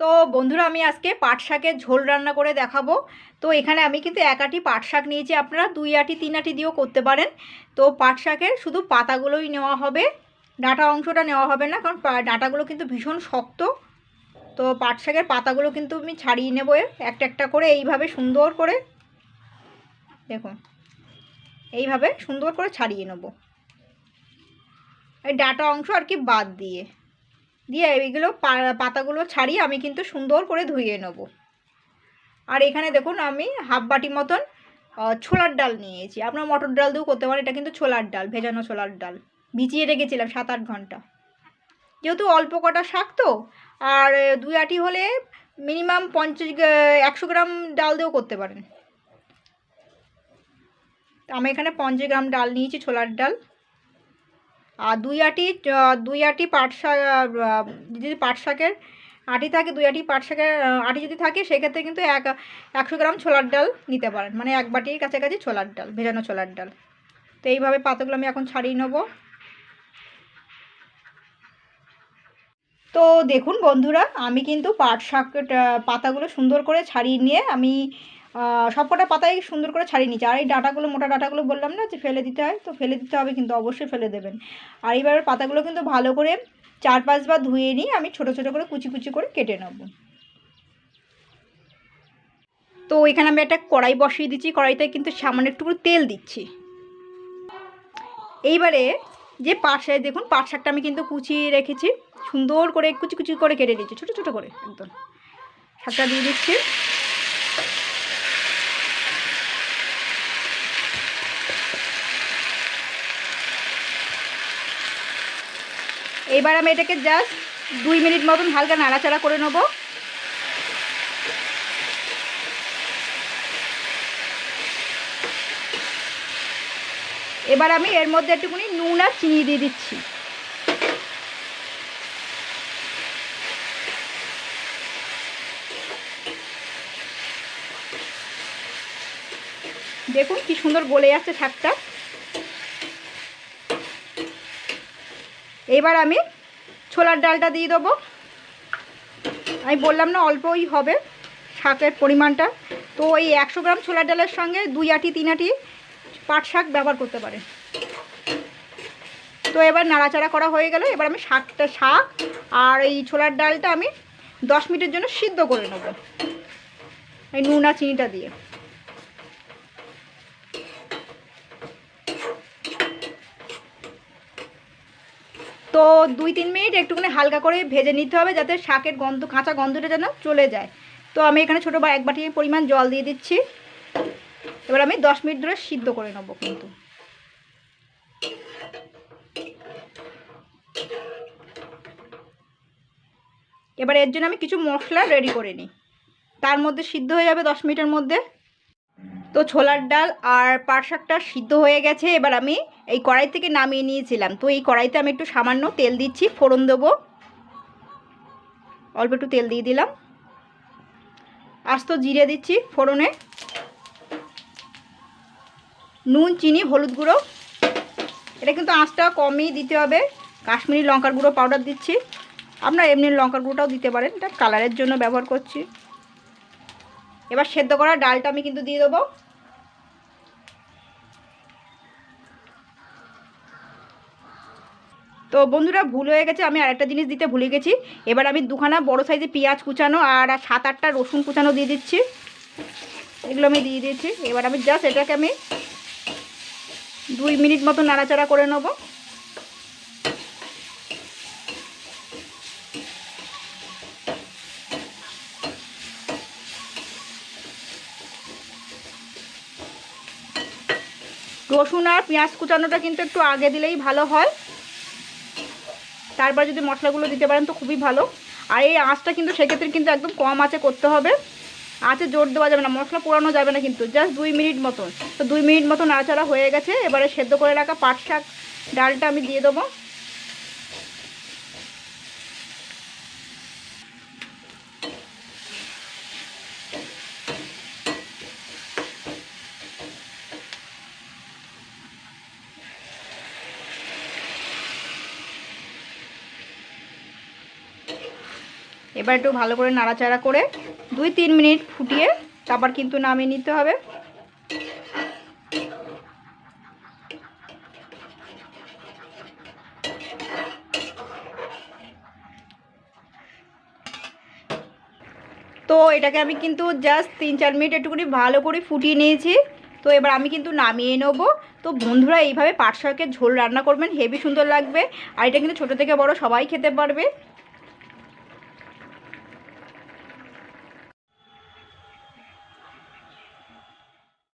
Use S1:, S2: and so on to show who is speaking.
S1: তো বন্ধুরা, আমি আজকে পাট শাকের ঝোল রান্না করে দেখাবো। তো এখানে আমি কিন্তু এক আটি পাট শাক নিয়েছি আপনারা, দুই আটি, তিন আটি দিয়েও করতে পারেন। তো পাট শাকের শুধু পাতাগুলোই নেওয়া হবে, ডাঁটা অংশটা নেওয়া হবে না, কারণ ডাঁটাগুলো কিন্তু ভীষণ শক্ত। তো পাট শাকের পাতাগুলো কিন্তু আমি ছাড়িয়ে নেব একটা একটা করে এইভাবে সুন্দর করে। দেখুন, এইভাবে সুন্দর করে ছাড়িয়ে নেব। এই ডাটা অংশ আর কি বাদ দিয়ে। দিয়ে এইগুলো পাতাগুলো ছাড়িয়ে আমি কিন্তু সুন্দর করে ধুয়ে নেব। আর এখানে দেখুন আমি হাফ বাটি মতন ছোলার ডাল নিয়েছি। আপনার মটর ডাল দিয়েও করতে পারেন, এটা কিন্তু ছোলার ডাল, ভেজানো ছোলার ডাল। ভিজিয়ে রেখেছিলাম সাত আট ঘণ্টা। যেহেতু অল্প কটা শাক তো, আর দুই আটি হলে মিনিমাম পঞ্চাশ একশো গ্রাম ডাল দিয়েও করতে পারেন। আমি এখানে পঞ্চাশ গ্রাম ডাল নিয়েছি, ছোলার ডাল। আর দুই আটি দুই আটি পাট শাক যদি পাট শাকের আটি থাকে, দুই আটি পাট শাকের আটি যদি থাকে, সেক্ষেত্রে কিন্তু এক, একশো গ্রাম ছোলার ডাল নিতে পারেন। মানে এক বাটির কাছাকাছি ছোলার ডাল, ভেজানো ছোলার ডাল। তো এইভাবে পাতাগুলো আমি এখন ছাড়িয়ে নেব। তো দেখুন বন্ধুরা, আমি কিন্তু পাট শাক পাতাগুলো সুন্দর করে ছাড়িয়ে নিয়ে আমি সবকটা পাতাই সুন্দর করে ছাড়িয়ে নিচ্ছি আর এই ডাটাগুলো, মোটা ডাটাগুলো বললাম না যে ফেলে দিতে হয়, তো ফেলে দিতে হবে কিন্তু অবশ্যই ফেলে দেবেন। আর এইবারের পাতাগুলো কিন্তু ভালো করে চার পাঁচবার ধুয়ে নিয়ে আমি ছোট ছোট করে কুচি কুচি করে কেটে নেব। তো এখানে আমি একটা কড়াই বসিয়ে দিচ্ছি, কড়াইতে কিন্তু সামান্য একটু তেল দিচ্ছি। এইবারে যে পাট শাক দেখুন, পাট শাকটা আমি কিন্তু কুচিয়ে রেখেছি। সুন্দর করে কুচি কুচি করে কেটে দিচ্ছি ছোটো ছোটো করে একদম। শাকটা দিয়ে দিচ্ছি। এইবার আমি এটাকে জাস্ট দুই মিনিট মতন হালকা নাড়াচাড়া করে নেব। এবার আমি এর মধ্যে একটুখানি নুন আর চিনি দিয়ে দিচ্ছি। দেখুন কি সুন্দর গলে যাচ্ছে শাকটা। এবার আমি ছোলার ডালটা দিয়ে দেবো। আমি বললাম না, অল্পই হবে শাকের পরিমাণটা। তো ওই একশো গ্রাম ছোলার ডালের সঙ্গে দুই আটি, তিন আটি পাট শাক ব্যবহার করতে পারেন। তো এবার নাড়াচাড়া করা হয়ে গেল। এবার আমি শাকটা, শাক আর এই ছোলার ডালটা আমি দশ মিনিটের জন্য সিদ্ধ করে নেব। এই নুন আর চিনিটা দিয়ে। তো দুই, তিন মিনিট একটুখানি হালকা করে ভেজে নিতে হবে যাতে শাকের গন্ধ, কাঁচা গন্ধটা যেন চলে যায়। তো আমি এখানে ছোটো বা এক বাটি পরিমাণ জল দিয়ে দিচ্ছি। এবার আমি দশ মিনিট ধরে সিদ্ধ করে নেব কিন্তু। এবার এর জন্য আমি কিছু মশলা রেডি করে নিই। তার মধ্যে সিদ্ধ হয়ে যাবে দশ মিনিটের মধ্যে। তো ছোলার ডাল আর পাট শাকটা সিদ্ধ হয়ে গেছে। এবার আমি এই কড়াই থেকে নামিয়ে নিয়েছিলাম। তো এই কড়াইতে আমি একটু সামান্য তেল দিচ্ছি, ফোড়ন দেবো। অল্প একটু তেল দিয়ে দিলাম। আস্ত জিরে দিচ্ছি ফোড়নে। নুন, চিনি, হলুদ গুঁড়ো। এটা কিন্তু আঁচটা কমই দিতে হবে। কাশ্মীরি লঙ্কার গুঁড়ো পাউডার দিচ্ছি। আপনার এমনি লঙ্কার গুঁড়োটাও দিতে পারেন। এটা কালারের জন্য ব্যবহার করছি। এবার সেদ্ধ করা ডালটা আমি কিন্তু দিয়ে দেবো। তো বন্ধুরা, ভুল হয়ে গেছে, আমি আরেকটা জিনিস দিতে ভুলে গেছি। এবার আমি দুখানা বড় সাইজে পেঁয়াজ কুচানো আর সাত আটটা রসুন কুচানো দিয়ে দিচ্ছি। এগুলো আমি দিয়ে দিয়েছি। এবার আমি জাস্ট এটাকে আমি দুই মিনিট মতো নাড়াচাড়া করে নেব। রসুন আর পেঁয়াজ কুচানোটা কিন্তু একটু আগে দিলেই ভালো হয়। তারপর যদি মশলাগুলো দিতে পারেন তো খুবই ভালো। আর এই আঁচটা কিন্তু সেক্ষেত্রে কিন্তু একদম কম আঁচে করতে হবে। আঁচে জোর দেওয়া যাবে না, মশলা পোড়ানো যাবে না কিন্তু জাস্ট দুই মিনিট মতন। তো দুই মিনিট মতো নাড়াচাড়া হয়ে গেছে, এবারে সেদ্ধ করে রাখা পাট শাক ডালটা আমি দিয়ে দেবো। এবার একটু ভালো করে নাড়াচাড়া করে দুই তিন মিনিট ফুটিয়ে তারপর কিন্তু নামিয়ে নিতে হবে। তো এটাকে আমি কিন্তু জাস্ট তিন চার মিনিট একটুখানি ভালো করে ফুটিয়ে নিয়েছি। তো এবার আমি কিন্তু নামিয়ে নেব। তো বন্ধুরা, এইভাবে পাট ঝোল রান্না করবেন, হেভি সুন্দর লাগবে। আর এটা কিন্তু ছোটো থেকে বড় সবাই খেতে পারবে।